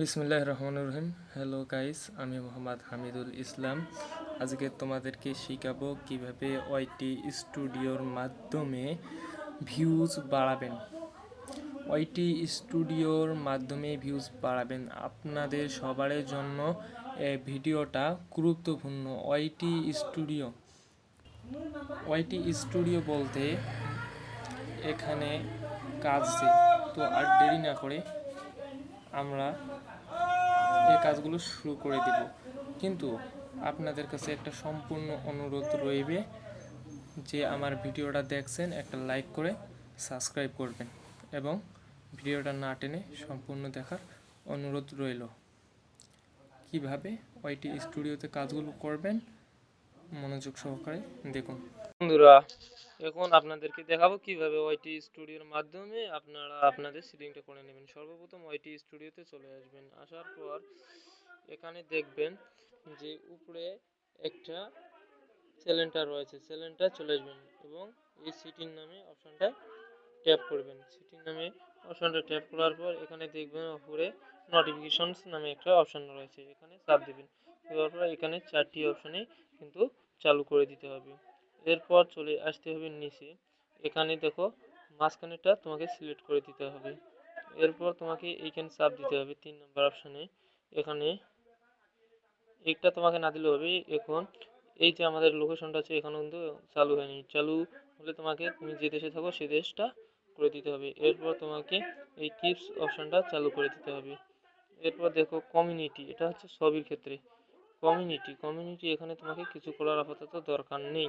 বিসমুল্লাহ রহমান রহিম। Hello guys আমি মোহাম্মদ হামিদুল ইসলাম। আজকে তোমাদেরকে শেখাবো কীভাবে ওয়াইটি স্টুডিওর মাধ্যমে ভিউজ বাড়াবেন। ওয়াইটি স্টুডিওর মাধ্যমে ভিউজ বাড়াবেন। আপনাদের সবার জন্য এই ভিডিওটা গুরুত্বপূর্ণ। ওয়াইটি স্টুডিও ওয়াইটি স্টুডিও বলতে এখানে কাজ তো আর দেরি না করে আমরা এই কাজগুলো শুরু করে দিব। কিন্তু আপনাদের কাছে একটা সম্পূর্ণ অনুরোধ রইবে যে আমার ভিডিওটা দেখছেন, একটা লাইক করে সাবস্ক্রাইব করবেন এবং ভিডিওটা না টেনে সম্পূর্ণ দেখার অনুরোধ রইল। কীভাবে ওইটি স্টুডিওতে কাজগুলো করবেন, মনোযোগ সহকারে দেখুন। বন্ধুরা এখন আপনাদেরকে দেখাবো কীভাবে ওয়াইটি স্টুডিওর মাধ্যমে আপনারা আপনাদের সিলিংটা করে নেবেন। সর্বপ্রথম ওয়াইটি স্টুডিওতে চলে আসবেন। আসার পর এখানে দেখবেন যে উপরে একটা সিলিন্ডার রয়েছে। সিলিন্ডার চলে আসবেন এবং এই সিটির নামে অপশনটা ট্যাপ করবেন। সিটির নামে অপশনটা ট্যাপ করার পর এখানে দেখবেন উপরে নোটিফিকেশনস নামে একটা অপশন রয়েছে। এখানে চাপ দেবেন। দেওয়ার এখানে চারটি অপশনে কিন্তু চালু করে দিতে হবে। এরপর চলে আসতে হবে নিচে। এখানে দেখো মাঝখানেটা তোমাকে সিলেক্ট করে দিতে হবে। এরপর তোমাকে এইখানে চাপ দিতে হবে তিন নম্বর অপশানে এখানে একটা তোমাকে না দিলে হবে। এখন এই যে আমাদের লোকেশনটা আছে এখানে কিন্তু চালু হয়নি। চালু হলে তোমাকে তুমি যে দেশে থাকো, সে দেশটা করে দিতে হবে। এরপর তোমাকে এই টিপস অপশানটা চালু করে দিতে হবে। এরপর দেখো কমিউনিটি এটা হচ্ছে সবির ক্ষেত্রে। কমিউনিটি কমিউনিটি এখানে তোমাকে কিছু করার আপাতত দরকার নেই।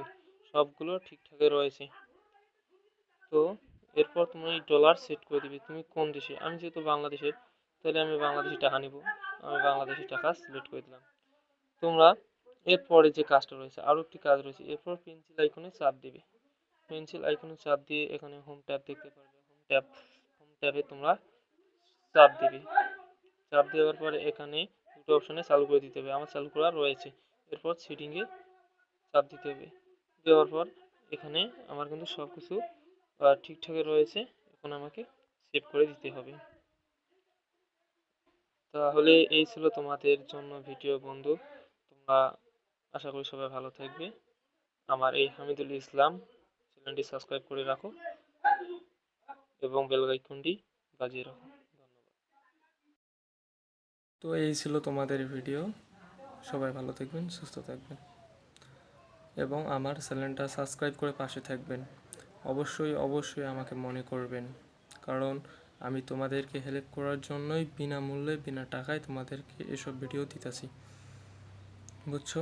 সবগুলো ঠিকঠাকই রয়েছে। তো এরপর তুমি ডলার সেট করে দিবে, তুমি কোন দেশে? আমি যেহেতু বাংলাদেশের, তাহলে আমি বাংলাদেশি টাকা নিব। আমি বাংলাদেশি টাকা সিলেক্ট করে দিলাম। তোমরা এরপরে যে কাজটা রয়েছে, আরও একটি কাজ রয়েছে, এরপর পেন্সিল আইকনে চাপ দিবে। পেন্সিল আইকনে চাপ দিয়ে এখানে হোম ট্যাব দেখতে পারবে। হোম ট্যাব হোম ট্যাবে তোমরা চাপ দিবে। চাপ দেওয়ার পরে এখানে দুটো অপশনে চালু করে দিতে হবে। আমার চালু করা রয়েছে। এরপর সেটিংয়ে চাপ দিতে হবে। দেওয়ার পর এখানে আমার কিন্তু সব কিছু ঠিকঠাকই রয়েছে। এখন আমাকে সেভ করে দিতে হবে। তাহলে এই ছিল তোমাদের জন্য ভিডিও বন্ধু। তোমরা আশা করি সবাই ভালো থাকবে। আমার এই হামিদুল ইসলাম চ্যানেলটি সাবস্ক্রাইব করে রাখো এবং বেলগাইকনটি বাজিয়ে রাখো। ধন্যবাদ তো এই ছিল তোমাদের ভিডিও সবাই ভালো থাকবেন, সুস্থ থাকবেন। এবং আমার চ্যানেলটা সাবস্ক্রাইব করে পাশে থাকবেন। অবশ্যই অবশ্যই আমাকে মনে করবেন। কারণ আমি তোমাদেরকে হেল্প করার জন্যই বিনামূল্যে, বিনা টাকায় তোমাদেরকে এসব ভিডিও দিতেছি। বুঝছ?